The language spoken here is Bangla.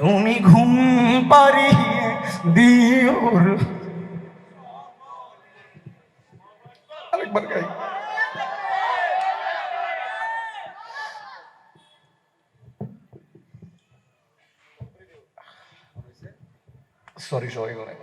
তুমি ঘুম পাড়িয়ে দিওর। আরেকবার সরি সবাই করো